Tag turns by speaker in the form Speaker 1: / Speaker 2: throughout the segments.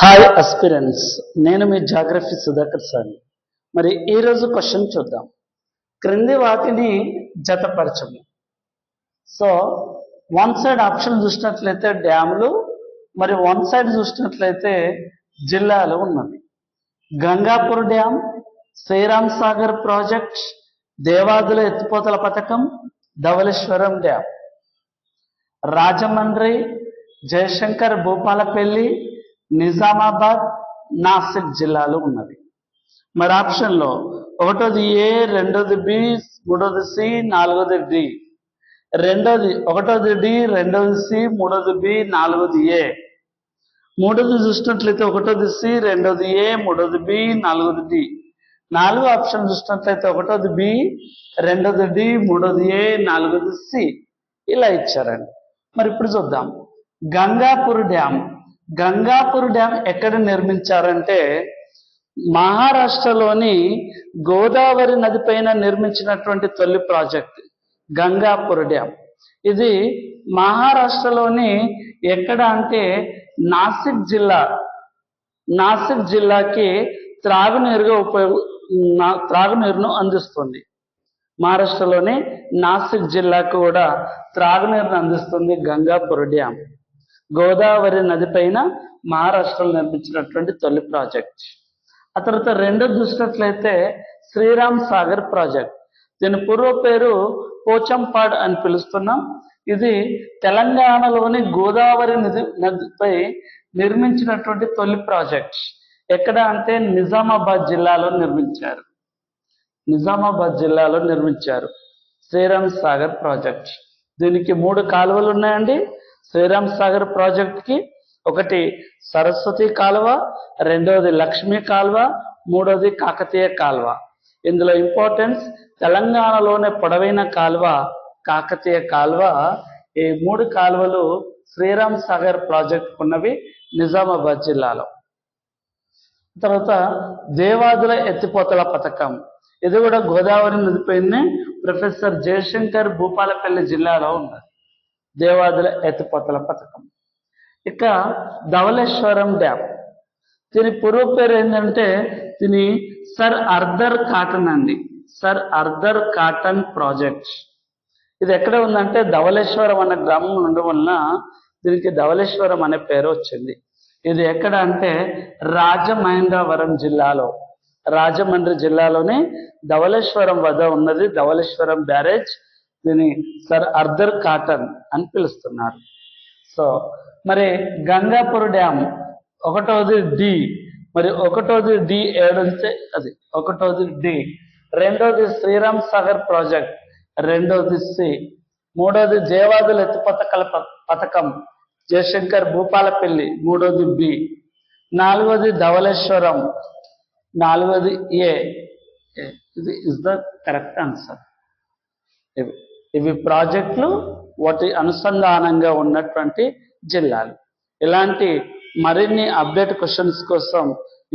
Speaker 1: Hi అస్పిరెన్స్ నేను మీ geography Sudhakar sir మరి ఈరోజు క్వశ్చన్ చూద్దాం. క్రింది వాటిని జతపరచము. సో వన్ సైడ్ ఆప్షన్ చూసినట్లయితే డ్యాములు మరి వన్ సైడ్ చూసినట్లయితే జిల్లాలు ఉన్నవి. గంగాపూర్ డ్యామ్ శ్రీరామ్ సాగర్ ప్రాజెక్ట్ దేవాదుల ఎత్తిపోతల పథకం ధవళేశ్వరం డ్యామ్ రాజమండ్రి జయశంకర్ భూపాలపల్లి నిజామాబాద్ నాసిక్ జిల్లాలో ఉన్నవి మరి ఆప్షన్లో ఒకటోది ఏ రెండోది బి మూడోది సి నాలుగోది డి. రెండోది ఒకటోది డి రెండోది సి మూడోది బి నాలుగోది ఏ. మూడోది చూసినట్లయితే ఒకటోది సి రెండోది ఏ మూడోది బి నాలుగోది డి. నాలుగో ఆప్షన్ చూసినట్లయితే ఒకటోది బి రెండోది డి మూడోది ఏ నాలుగోది సి. ఇలా ఇచ్చారండి. మరి ఇప్పుడు చూద్దాం. గంగాపూర్ డ్యామ్ గంగాపూర్ డ్యామ్ ఎక్కడ నిర్మించారంటే మహారాష్ట్రలోని గోదావరి నది పైన నిర్మించినటువంటి తొలి ప్రాజెక్ట్ గంగాపూర్ డ్యామ్ ఇది మహారాష్ట్రలోని ఎక్కడ అంటే నాసిక్ జిల్లా నాసిక్ జిల్లాకి త్రాగునీరుగా ఉపయోగ త్రాగునీరును అందిస్తుంది. మహారాష్ట్రలోని నాసిక్ జిల్లాకు కూడా త్రాగునీరును అందిస్తుంది గంగాపూర్ డ్యామ్ గోదావరి నది పైన మహారాష్ట్రలో నిర్మించినటువంటి తొలి ప్రాజెక్ట్. ఆ తర్వాత రెండో చూసినట్లయితే శ్రీరామ్ సాగర్ ప్రాజెక్ట్. దీని పూర్వ పేరు పోచంపాడ్ అని పిలుస్తున్నాం. ఇది తెలంగాణలోని గోదావరి నది నదిపై నిర్మించినటువంటి తొలి ప్రాజెక్ట్. ఎక్కడ అంటే నిజామాబాద్ జిల్లాలో నిర్మించారు. నిజామాబాద్ జిల్లాలో నిర్మించారు. శ్రీరామ్ సాగర్ ప్రాజెక్ట్. దీనికి మూడు కాలువలు ఉన్నాయండి. శ్రీరామ్ సాగర్ ప్రాజెక్ట్కి ఒకటి సరస్వతి కాలువ రెండవది లక్ష్మీ కాలువ మూడవది కాకతీయ కాలువ. ఇందులో ఇంపార్టెన్స్ తెలంగాణలోనే పొడవైన కాలువ కాకతీయ కాలువ. ఈ మూడు కాలువలు శ్రీరామ్ సాగర్ ప్రాజెక్ట్ ఉన్నవి నిజామాబాద్ జిల్లాలో. తర్వాత దేవాదుల ఎత్తిపోతల పథకం. ఇది కూడా గోదావరి నదిపైనే ప్రొఫెసర్ జయశంకర్ భూపాలపల్లి జిల్లాలో ఉన్నది. దేవాదుల ఎత్తిపోతల పథకం. ఇక ధవళేశ్వరం డ్యామ్ దీని పూర్వ పేరు ఏంటంటే దీని సర్ అర్దర్ కాటన్ అండి. Sir Arthur Cotton project. ఇది ఎక్కడ ఉందంటే ధవళేశ్వరం అనే గ్రామం ఉండడం వలన దీనికి ధవళేశ్వరం అనే పేరు వచ్చింది. ఇది ఎక్కడ అంటే రాజమహేంద్రవరం జిల్లాలో. రాజమండ్రి జిల్లాలోని ధవళేశ్వరం వద్ద ఉన్నది ధవళేశ్వరం బ్యారేజ్. దీని సర్ అర్దర్ కాటన్ అని పిలుస్తున్నారు సో మరి గంగాపూర్ డ్యామ్ ఒకటోది డి మరి ఒకటోది డి ఏడుంటే అది ఒకటోది డి రెండోది శ్రీరామ్ సాగర్ ప్రాజెక్ట్ రెండోది సి మూడోది జయవాదుల ఎత్తు ప- పథకం జయశంకర్ భూపాలపల్లి మూడోది బి నాలుగోది ధవళేశ్వరం నాలుగోది ఏ. ఇది ఇస్ ద కరెక్ట్ ఆన్సర్ ఇవి ఇవి ప్రాజెక్టులు వాటి అనుసంధానంగా ఉన్నటువంటి జిల్లాలు. ఇలాంటి మరిన్ని అప్డేట్ క్వశ్చన్స్ కోసం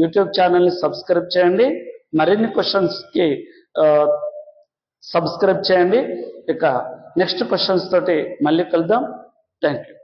Speaker 1: యూట్యూబ్ ఛానల్ని సబ్స్క్రైబ్ చేయండి. మరిన్ని క్వశ్చన్స్కి సబ్స్క్రైబ్ చేయండి. ఇక నెక్స్ట్ క్వశ్చన్స్ తోటి మళ్ళీ కలుద్దాం. Thank you